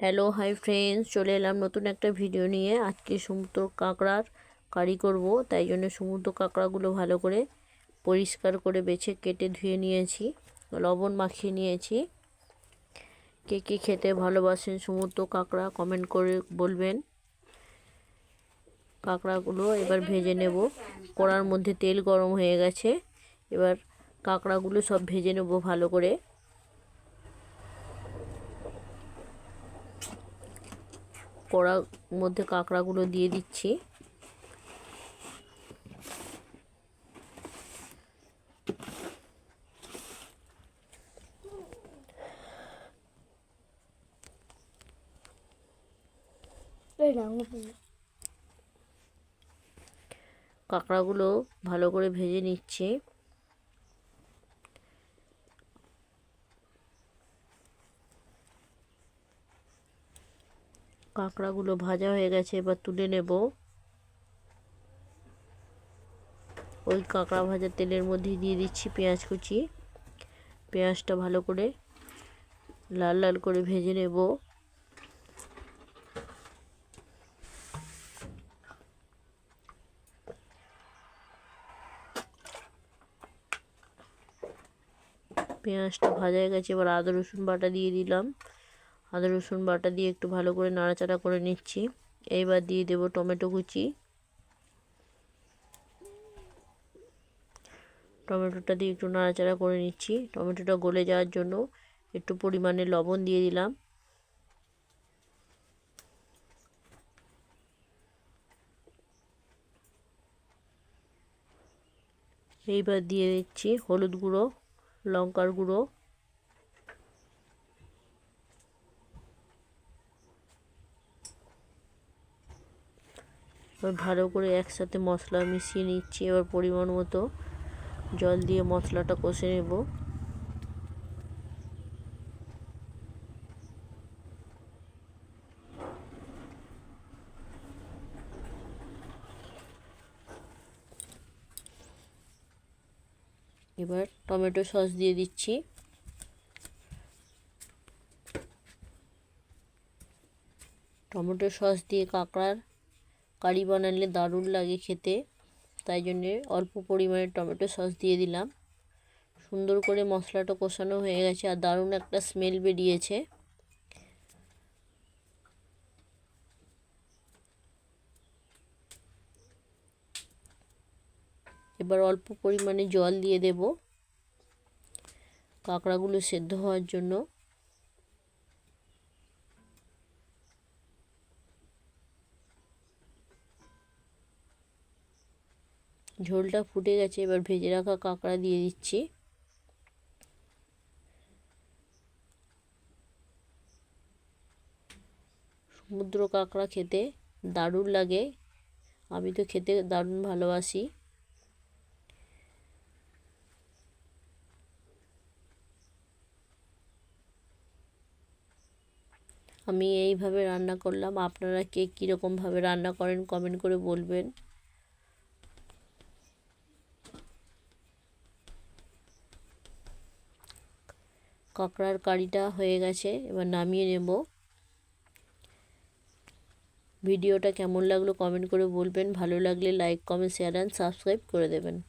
Hello hi friends চলে এলাম নতুন একটা ভিডিও নিয়ে। আজকে সমুদ্র কাঁকড়ার কারি করব, তাই জন্য সমুদ্র কাঁকড়াগুলো ভালো করে পরিষ্কার করে বেছে কেটে ধুয়ে নিয়েছি, লবণ মাখিয়ে নিয়েছি। কে কে খেতে ভালোবাসেন সমুদ্র কাঁকড়া কমেন্ট করে বলবেন। কাঁকড়াগুলো এবার ভেজে নেব। কড়ার মধ্যে তেল গরম হয়ে গেছে, এবার কাঁকড়াগুলো সব ভেজে নেব ভালো করে। কড়ার মধ্যে কাঁকড়াগুলো দিয়ে দিচ্ছি। কাঁকড়াগুলো ভালো করে ভেজে নিচ্ছি। কাঁকড়াগুলো ভাজা হয়ে গেছে, এবার তুলে নেব। ওই কাঁকড়া ভাজা তেলের মধ্যে দিয়ে দিচ্ছি পেঁয়াজ কুচি। পেঁয়াজটা ভালো করে লাল লাল করে ভেজে নেব। পেঁয়াজটা ভাজা হয়ে গেছে, এবার আদা রসুন বাটা দিয়ে দিলাম। আদা, রসুন বাটা দিয়ে একটু ভালো করে নাড়াচাড়া করে নিচ্ছি। এইবার দিয়ে দেব টমেটো কুচি। টমেটোটা দিয়ে একটু নাড়াচাড়া করে নিচ্ছি। টমেটোটা গলে যাওয়ার জন্য একটু পরিমাণে লবণ দিয়ে দিলাম। এইবার দিয়ে দিচ্ছি হলুদ গুঁড়ো, লঙ্কার গুঁড়ো। এবার ভালো করে একসাথে মশলা মিশিয়ে নিচ্ছি। এবার পরিমাণ মতো জল দিয়ে মশলাটা কষে নেব। এবার টমেটো সস দিয়ে দিচ্ছি। টমেটো সস দিয়ে কাঁকড়ার কারি বানালে দারুণ লাগে খেতে। তাই জন্যে অল্প পরিমাণে টমেটো সস দিয়ে দিলাম। সুন্দর করে মশলাটা কষানো হয়ে গেছে আর দারুণ একটা স্মেল বেরিয়েছে। এবার অল্প পরিমাণে জল দিয়ে দেব। কাঁকড়াগুলো সেদ্ধ হওয়ার জন্য। ঝোলটা ফুটে গেছে, এবার ভেজে রাখা কাঁকড়া দিয়ে দিচ্ছি। সমুদ্র কাঁকড়া খেতে দারুণ লাগে। আমি তো খেতে দারুণ ভালোবাসি। আমি এইভাবে রান্না করলাম। আপনারা কে কীরকমভাবে রান্না করেন কমেন্ট করে বলবেন। কাঁকড়ার কারিটা হয়ে গেছে, এবার নামিয়ে নেব। ভিডিওটা কেমন লাগল কমেন্ট করে বলবেন, ভালো লাগলে like comment share and subscribe করে দেবেন।